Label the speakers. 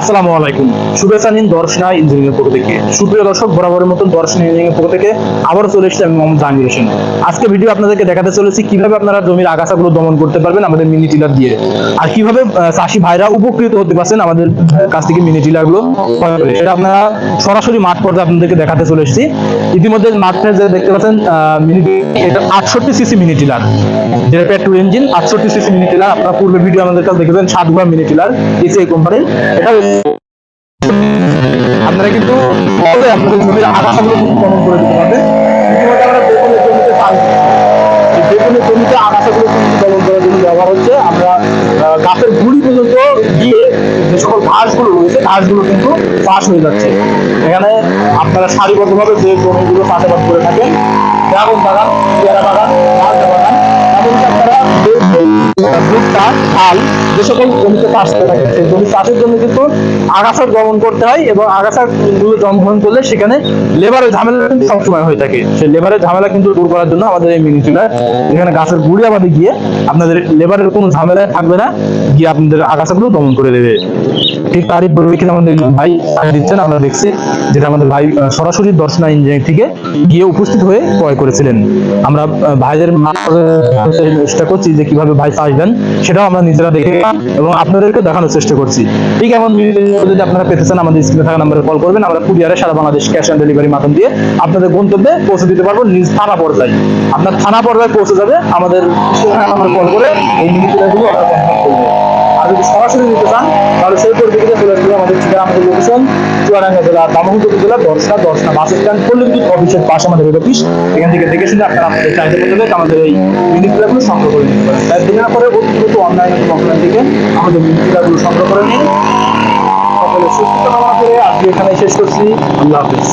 Speaker 1: আসসালামু আলাইকুম। শুভেচ্ছা দর্শনা ইঞ্জিনিয়ারিং পক্ষ থেকে। সুপ্রিয় দর্শক, বরাবরের মতন দর্শনা ইঞ্জিনিয়ারিং পক্ষ থেকে আবারও চলে এসেছি আমি মোহাম্মদ জাহাঙ্গীর হোসেন। আজকে ভিডিও আপনাদেরকে দেখাতে চলেছি কীভাবে আপনারা জমির আগাছাগুলো দমন করতে পারবেন আমাদের মিনি টিলার দিয়ে। আর কীভাবে চাষি ভাইরা উপকৃত হতে পারছেন আমাদের কাছ থেকে মিনি টিলারগুলো সেটা আপনারা সরাসরি মাঠ পর্যায়ে আপনাদেরকে দেখাতে চলে এসেছি। ইতিমধ্যে মাঠে যে দেখতে পাচ্ছেন মিনি এটা আটষট্টি সিসি মিনি টিলার। যেটা পেট্রোল ইঞ্জিন আটষট্টি সিসি মিনি টিলার। আপনারা পূর্বে ভিডিও আমাদের কাছে দেখেছেন সাত ঘোড়া মিনি টিলার, এসিআই কোম্পানির। এটা আপনারা কিন্তু আপনাদের জমির আগাছাগুলো কিন্তু দমন করে দিতে পারবেন ইতিমধ্যে আমরা বেগুনের জমিতে চাষ বেগুনের জমিতে আগাছাগুলো কিন্তু দমন করার জন্য ব্যবহার হচ্ছে। আমরা গাছের গুড়ি পর্যন্ত গিয়ে যে সকল ঘাসগুলো রয়েছে, ঘাসগুলো কিন্তু চাষ হয়ে যাচ্ছে। এখানে আপনারা সারিবদ্ধভাবে যে জমিগুলো চাষাবাদ করে থাকেন ড্রাগন বাগান, পেয়ারা বাগান মালটা বাগান, এমনকি আপনারা ভুট্টা ধান যে সকল জমিতে চাষ করে থাকে সেই জমি চাষের জন্য কিন্তু আগাছা দমন করতে হয় এবং আগাছা গুলো দমন করলে সেখানে লেবারের ঝামেলা কিন্তু সবসময় হয়ে থাকে। সেই লেবারের ঝামেলা কিন্তু দূর করার জন্য আমাদের এই মিনি চুলার এখানে গাছের গুড়ি আমাদের গিয়ে আপনাদের লেবারের কোনো ঝামেলা থাকবে না, গিয়ে আপনাদের আগাছাগুলো দমন করে দেবে। ঠিক তারই পরিপ্রেক্ষিতে আমাদের ভাই দিচ্ছেন আমরা দেখছি যেটা আমাদের ভাই সরাসরি দর্শনা ইঞ্জিনিয়ারিং থেকে গিয়ে উপস্থিত হয়ে ক্রয় করেছিলেন। আমরা ভাইদের চেষ্টা করছি যে কীভাবে ভাই দেন, সেটাও আমরা নিজেরা দেখে এবং আপনাদেরকে দেখানোর চেষ্টা করছি। ঠিক এমন যদি আপনারা পেতে চান, আমাদের স্ক্রিনে থাকা নাম্বারে কল করবেন, আমরা কুরিয়ারে সারা বাংলাদেশ ক্যাশ অন ডেলিভারি মাধ্যম দিয়ে আপনাদের গন্তব্যে পৌঁছে দিতে পারব নিজ থানা পর্যায়ে। আপনার থানা পর্যায়ে পৌঁছে যাবে, আমাদের কল করে এই মিনিটগুলো আপনারা যদি সরাসরি নিতে চান, তাহলে সেই পরিপ্রেক্ষিতে চলে আসবে আমাদের ঠিকানা, আমাদের লোকেশন চুয়াডাঙ্গা জেলা দামোহদ জেলা, দর্শনা দর্শনা বাস স্ট্যান্ড পল্লিবিদ্যুৎ অফিসের পাশে আমাদের হেড অফিস এখান থেকে দেখে শুনে আপনারা আমাদের চাইতে মোতাবেক আমাদের এই মিনিটগুলো সংগ্রহ করে নিতে পারেন। তাই দিনের পরে অতিরিক্ত অনলাইন এবং অফলাইন থেকে আমাদের মিনিটগুলো সংগ্রহ করে নিন। সকলে সুস্থ করে আজকে এখানে শেষ করছি। আল্লাহ হাফিজ।